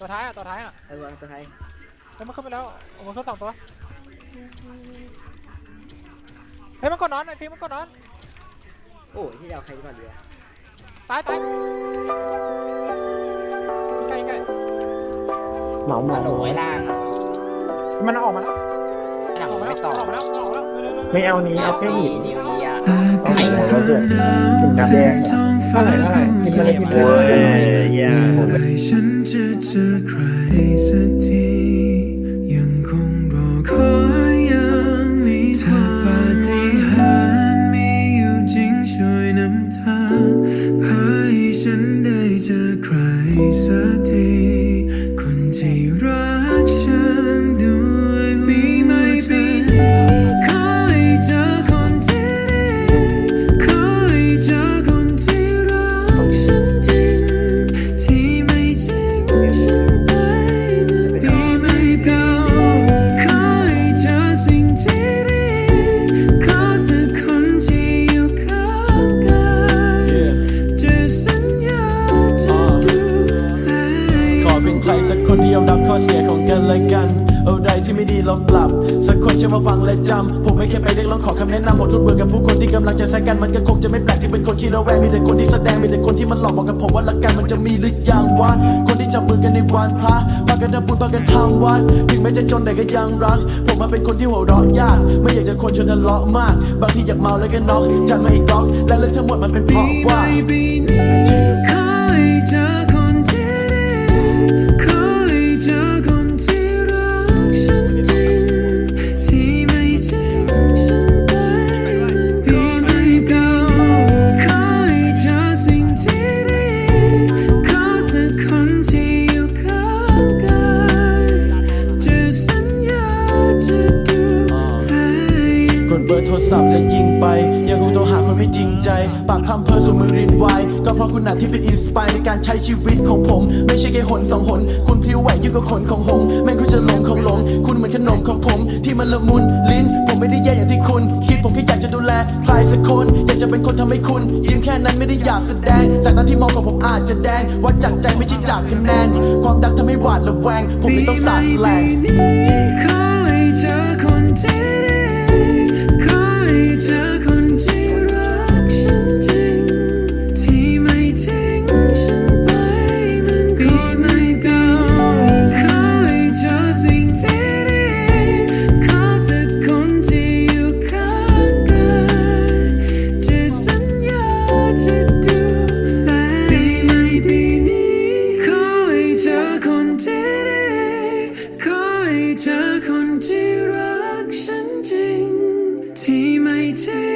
ตัวท้ายอะตัวท้ายอะเออวางตัวไทยเฮ้ยมันขึ้นไปแล้วโอ้โหขึ้นสองตัวเฮ้ยมันกดนอนไอ้ฟิล์มมันกดนอน โอ้ยที่จะเอาใครก่อนดีวะตายตายใกล้ใกล้เหมาเหมาฮัลโหลไอ้ล่างมันออกมาแล้วหลังออกมาไม่แล้วตอบออกมาแล้วออกมาแล้วเร็วๆๆๆไม่เอานี้เอาแค่หินนิวเยียไอ้เราเดือดถึงน้ำแดงเท่าไหร่เท่าไหร่กินมาเลยกินมาเลยยาเมื่อไหรฉันจะเจอใคร ใครสักคนที่ยอมรับข้อเสียของกันและกัน เอาใดที่ไม่ดีลองปรับ สักคนจะมาฟังและจำ ผมไม่แค่ไปเรียกร้องขอคำแนะนำผมทุกเบื่อกับผู้คนที่กำลังจะแซงกันมันก็คงจะไม่แปลกที่เป็นคนขี้ระแวงมีแต่คนที่แสดงมีแต่คนที่มันหลอกบอกกับผมว่ารักกันมันจะมีหรือยังวะคนที่จับมือกันในวันพระพากันทำบุญพากันทำวัดถึงแม้จะจนแต่ก็ยังรัก ผมมาเป็นคนที่หัวเราะยาก ไม่อยากจะคนชวนทะเลาะมาก บางทีอยากเมาแล้วก็น็อกจัดมาอีกบล็อกและเรื่องทั้งหมดมันเป็นเพราะว่า กดเบอร์โทรศัพท์และยิงไป ยังคงโทรหาคนไม่จริงใจ ปากพร่ำเพ้อสมือรินไวก็เพราะคุณน่ะที่เป็นอินสปายในการใช้ชีวิตของผม ไม่ใช่แค่หนสองหน คุณพลิ้วไหวยิ่งกว่าขนของหงแม่งคุณจะหลงของหลง คุณเหมือนขนมของผม ที่มันละมุนลิ้น ผมไม่ได้แย่อย่างที่คุณ คิดผมแค่อยากจะดูแลใครสักคน อยากจะเป็นคนทำให้คุณ ยิ้มแค่นั้นไม่ได้อยากแสดงสายตาที่มองของผมอาจจะแดงวัดจากใจไม่ใช่จากคะแนน ความดักทำให้หวาดระแวง ผมไม่ต้องสาดแสลง จอคนที่รักฉันจริง ที่ไม่ทิ้ง